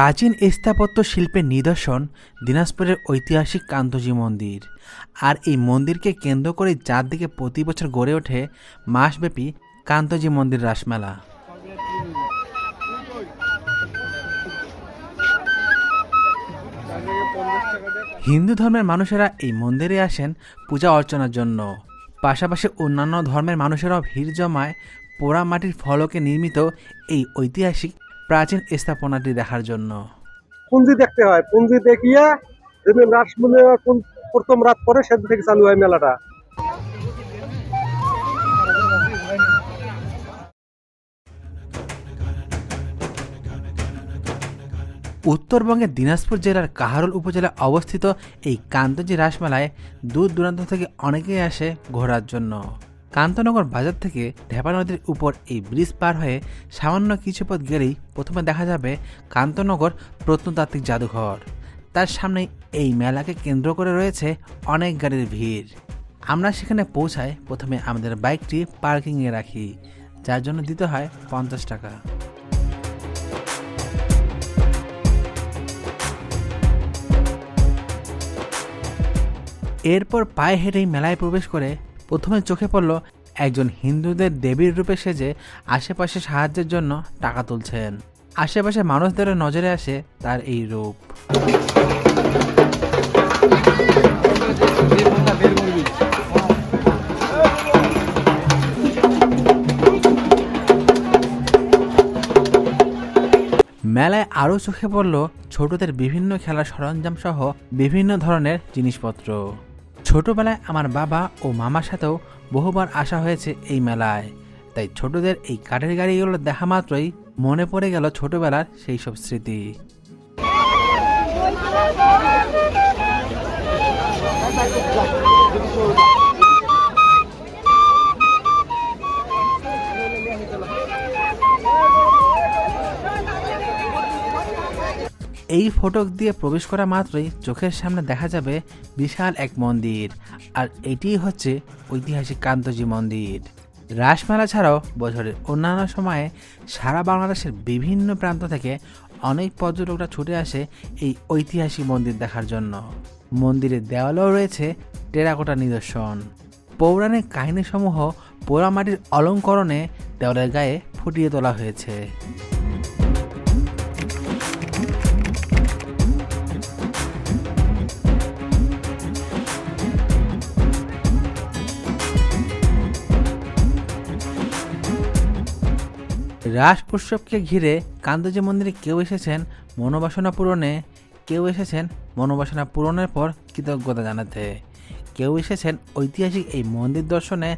প্রাচীন স্থাপত্য শিল্পের নিদর্শন দিনাজপুরের ঐতিহাসিক কান্তজি মন্দির। আর এই মন্দিরকে কেন্দ্র করে চারদিকে প্রতি বছর গড়ে ওঠে মাসব্যাপী কান্তজি মন্দির রাসমেলা। হিন্দু ধর্মের মানুষেরা এই মন্দিরে আসেন পূজা অর্চনার জন্য। পাশাপাশি অন্যান্য ধর্মের মানুষেরাও ভিড় জমায় পোড়া মাটির ফলকে নির্মিত এই ঐতিহাসিক প্রাচীন স্থাপনাটি দেখার জন্য। পুঞ্জি দেখতে হয়। পুঞ্জি দেখিয়ে যেদিন রাস প্রথম রাত পরে সেদিন থেকে চালু হয় মেলাটা। উত্তরবঙ্গের দিনাজপুর জেলার কাহারোল উপজেলায় অবস্থিত এই কান্তজি রাসমেলায় দূর দূরান্ত থেকে অনেকেই আসে ঘোরার জন্য। কান্তনগর বাজার থেকে ঢেপা নদীর উপর এই ব্রিজ পার হয়ে সামান্য কিছু পথ গেলেই প্রথমে দেখা যাবে কান্তনগর প্রত্নতাত্ত্বিক জাদুঘর। তার সামনে এই মেলাকে কেন্দ্র করে রয়েছে অনেক গাড়ির ভিড়। আমরা সেখানে পৌঁছায় প্রথমে আমাদের বাইকটি পার্কিংয়ে রাখি, যার জন্য দিতে হয় পঞ্চাশ টাকা। এরপর পায়ে হেঁটেই মেলায় প্রবেশ করে প্রথমে চোখে পড়ল একজন হিন্দুদের দেবীর রূপে সেজে আশেপাশে সাহায্যের জন্য টাকা তুলছেন। আশেপাশে মানুষদের নজরে আসে তার এই রূপ। মেলায় আরও চোখে পড়ল ছোটদের বিভিন্ন খেলার সরঞ্জাম সহ বিভিন্ন ধরনের জিনিসপত্র। ছোটবেলায় আমার বাবা ও মামার সাথেও বহুবার আসা হয়েছে এই মেলায়। তাই ছোটদের এই কাঠের গাড়িগুলো দেখা মাত্রই মনে পড়ে গেল ছোটবেলার সেই সব স্মৃতি। এই ফটক দিয়ে প্রবেশ করা মাত্রই চোখের সামনে দেখা যাবে বিশাল এক মন্দির। আর এটিই হচ্ছে ঐতিহাসিক কান্তজি মন্দির। রাসমেলা ছাড়াও বছরের অন্যান্য সময়ে সারা বাংলাদেশের বিভিন্ন প্রান্ত থেকে অনেক পর্যটকরা ছুটে আসে এই ঐতিহাসিক মন্দির দেখার জন্য। মন্দিরের দেওয়ালেও রয়েছে টেরাকোটা নিদর্শন। পৌরাণিক কাহিনীসমূহ পোড়ামাটির অলঙ্করণে দেওয়ালের গায়ে ফুটিয়ে তোলা হয়েছে। রাস উৎসবকে ঘিরে কান্তজি মন্দিরে কেউ এসেছেন মনোবাসনা পূরণে, কেউ এসেছেন মনোবাসনা পূরণের পর কৃতজ্ঞতা জানাতে। কেউ এসেছেন ঐতিহাসিক এই মন্দির দর্শনে,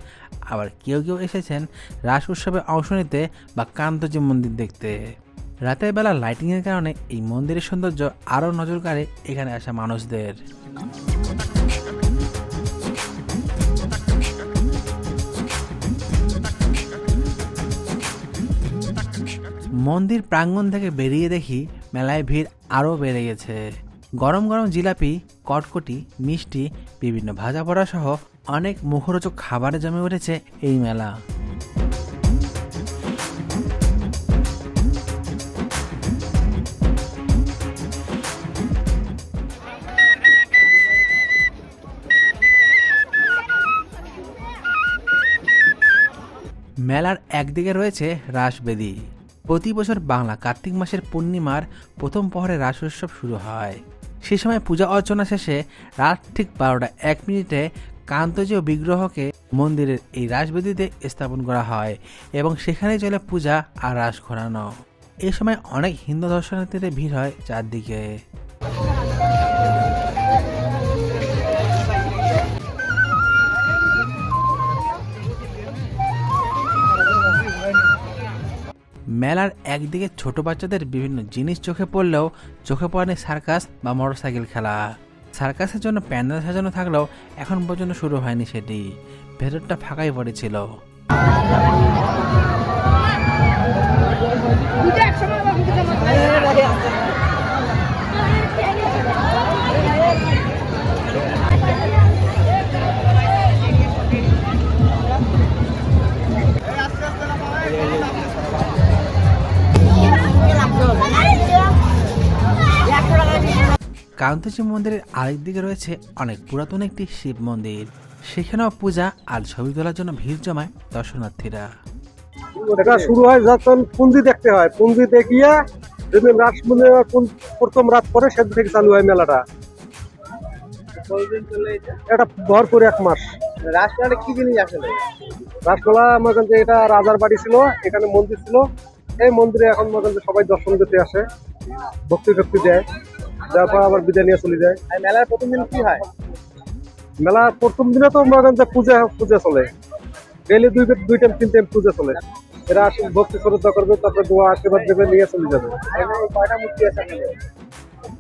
আবার কেউ কেউ এসেছেন রাস উৎসবে অংশ নিতে বা কান্তজি মন্দির দেখতে। রাতের বেলা লাইটিংয়ের কারণে এই মন্দিরের সৌন্দর্য আরও নজর কাড়ে এখানে আসা মানুষদের। মন্দির প্রাঙ্গণ থেকে বেরিয়ে দেখি মেলায় ভিড় আরও বেড়ে গেছে। গরম গরম জিলাপি, কটকটি, মিষ্টি, বিভিন্ন ভাজা পড়া সহ অনেক মুখরোচক খাবারে জমে উঠেছে এই মেলা। মেলার একদিকে রয়েছে রাসবেদি। প্রতি বছর বাংলা কার্তিক মাসের পূর্ণিমার প্রথম পহরে রাস উৎসব শুরু হয়। সে সময় পূজা অর্চনা শেষে রাত ঠিক বারোটা এক মিনিটে কান্তজীয় বিগ্রহকে মন্দিরের এই রাসবেদিতে স্থাপন করা হয় এবং সেখানে চলে পূজা আর রাস ঘোরানো। এ সময় অনেক হিন্দু দর্শনার্থীদের ভিড় হয় চারদিকে। মেলার একদিকে ছোট বাচ্চাদের বিভিন্ন জিনিস চোখে পড়লেও চোখে পড়েনি সার্কাস বা মোটরসাইকেল খেলা। সার্কাসের জন্য প্যান্ডেল সাজানো থাকলেও এখন পর্যন্ত শুরু হয়নি সেটি। ভেতরটা ফাঁকাই পড়েছিল। কান্তজি মন্দিরের আরেক দিকে রয়েছে অনেক পুরাতন একটি শিব মন্দির। সেখানেও পূজা আর ছবি তোলার জন্য ভিড় জমায় দর্শনার্থীরা। এটা শুরু হয় যখন পুঞ্জি দেখতে হয়। পুঞ্জি দেখিয়া যেদিন রাস পূর্ণিমার প্রথম রাত পরে সেদিন থেকে চালু হয় মেলাটা। এটা ভরপুর এক মাস। রাজমেলাটা কি জিনিস আসলে? রাসমেলা আমার কাছে এটা রাজার বাড়ি ছিল এখানে মন্দির ছিল। এই মন্দিরে এখন কাছে সবাই দর্শন করতে আসে ভক্তি ভক্তি দেয়। তারপর আবার বিদায় নিয়ে চলে যায়। মেলার প্রথম দিন কি হয়? মেলা প্রথম দিনে তো আমার কাছে পূজা পূজা চলে। ডেলি দুই দুই টাইম তিন টাইম পূজা চলে। এরা আসে ভক্তি শ্রদ্ধা করবে তারপরে দোয়া আশীর্বাদ দেবে নিয়ে চলে যাবে। কয়টা মূর্তি আছে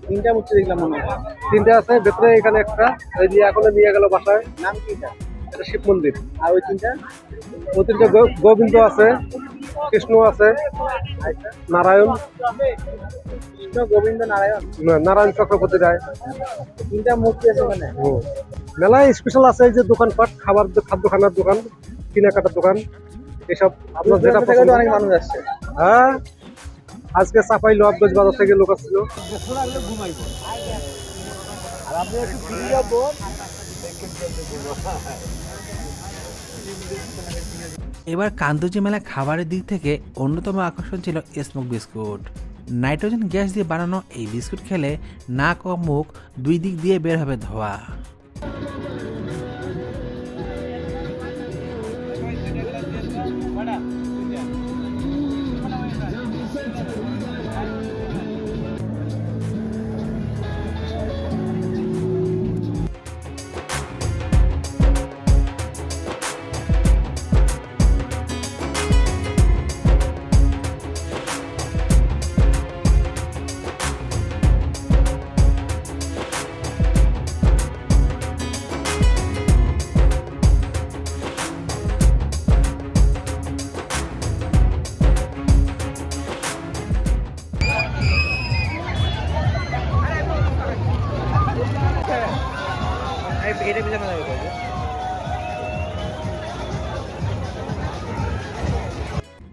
তিনটা মূর্তি দেখলাম মনে হয়। তিনটে আছে ভেতরে এখানে একটা এই যে এখন নিয়ে গেল বাসায়। নাম কি এটা? শিব মন্দির। আর ওই তিনটা? ও তিনটে গোবিন্দ আছে। কৃষ্ণ আছে। নারায়ণ। কৃষ্ণ গোবিন্দ নারায়ণ। নারায়ণ চক্রবর্তী রায়। তিনটা মূর্তি আছে ওখানে হুম। স্পেশাল আছে যে দোকানপাট খাবার খাদ্য খানার দোকান কেনাকাটার দোকান। এসব আপনার যেটা পছন্দ। অনেক মানুষ আসছে। হ্যাঁ? আজকে চাপাই লোহাগঞ্জ বাজার থেকে লোক আসছিল। এবার কান্দুজি মেলা খাবারের দিক থেকে অন্যতম আকর্ষণ ছিল স্মোক বিস্কুট। নাইট্রোজেন গ্যাস দিয়ে বানানো এই বিস্কুট খেলে নাক ও মুখ দুই দিক দিয়ে বের হবে ধোয়া।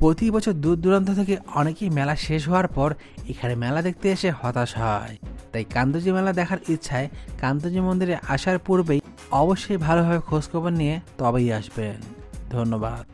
প্রতি বছর দূর দূরান্ত থেকে অনেকেই মেলা শেষ হওয়ার পর এখানে মেলা দেখতে এসে হতাশ হয়। তাই কান্তজি মেলা দেখার ইচ্ছায় কান্তজি মন্দিরে আসার পূর্বেই অবশ্যই ভালোভাবে খোঁজখবর নিয়ে তবেই আসবেন। ধন্যবাদ।